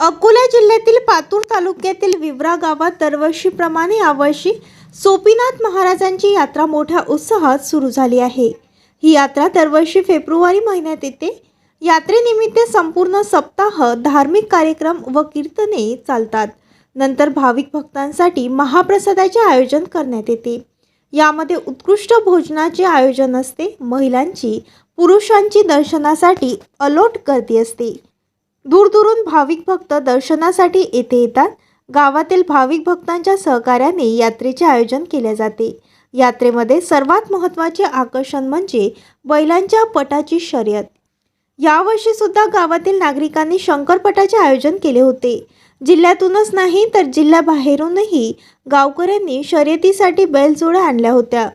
अकोला जिल्ह्यातील पातूर तालुक्यातील विवरा गावात दरवर्षीप्रमाणे यावर्षी सोपीनाथ महाराजांची यात्रा मोठ्या उत्साहात सुरू झाली आहे. ही यात्रा दरवर्षी फेब्रुवारी महिन्यात येते. यात्रेनिमित्त संपूर्ण सप्ताह धार्मिक कार्यक्रम व कीर्तने चालतात. नंतर भाविक भक्तांसाठी महाप्रसादाचे आयोजन करण्यात येते. यामध्ये उत्कृष्ट भोजनाचे आयोजन असते. महिलांची पुरुषांची दर्शनासाठी अलोट गर्दी असते. दूरदूरून भाविक भक्त दर्शनासाठी येथे येतात. गावातील भाविक भक्तांच्या सहकार्याने यात्रेचे आयोजन केले जाते. यात्रेमध्ये सर्वात महत्त्वाचे आकर्षण म्हणजे बैलांच्या पटाची शर्यत. यावर्षी सुद्धा गावातील नागरिकांनी शंकरपटाचे आयोजन केले होते. जिल्ह्यातूनच नाही तर जिल्ह्याबाहेरूनही गावकऱ्यांनी शर्यतीसाठी बैलजोड्या आणल्या होत्या.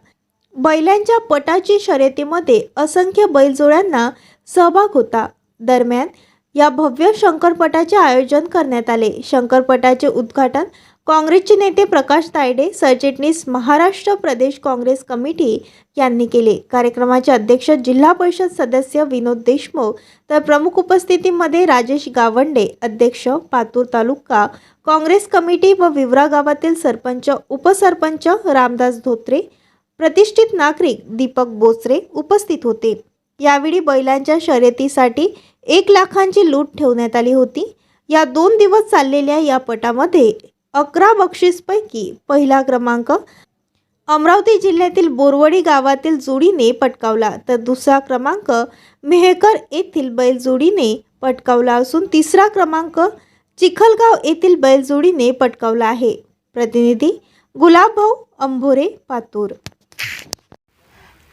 बैलांच्या पटाची शर्यतीमध्ये असंख्य बैलजोड्यांना सहभाग होता. दरम्यान या भव्य शंकरपटाचे आयोजन करण्यात आले. शंकरपटाचे उद्घाटन काँग्रेसचे नेते प्रकाश तायडे सरचिटणीस महाराष्ट्र प्रदेश काँग्रेस कमिटी यांनी केले. कार्यक्रमाचे अध्यक्ष जिल्हा परिषद सदस्य विनोद देशमुख तर प्रमुख उपस्थितीमध्ये राजेश गावंडे अध्यक्ष पातूर तालुका काँग्रेस कमिटी व विवरा गावातील सरपंच उपसरपंच रामदास धोत्रे प्रतिष्ठित नागरिक दीपक बोचरे उपस्थित होते. यावेळी बैलांच्या शर्यतीसाठी एक लाखांची लूट ठेवण्यात आली होती. या दोन दिवस चाललेल्या या पटामध्ये अकरा बक्षीसपैकी पहिला क्रमांक अमरावती जिल्ह्यातील बोरवडी गावातील जोडीने पटकावला तर दुसरा क्रमांक मेहकर येथील बैलजोडीने पटकावला असून तिसरा क्रमांक चिखलगाव येथील बैलजोडीने पटकावला आहे. प्रतिनिधी गुलाबभाऊ अंभोरे पातूर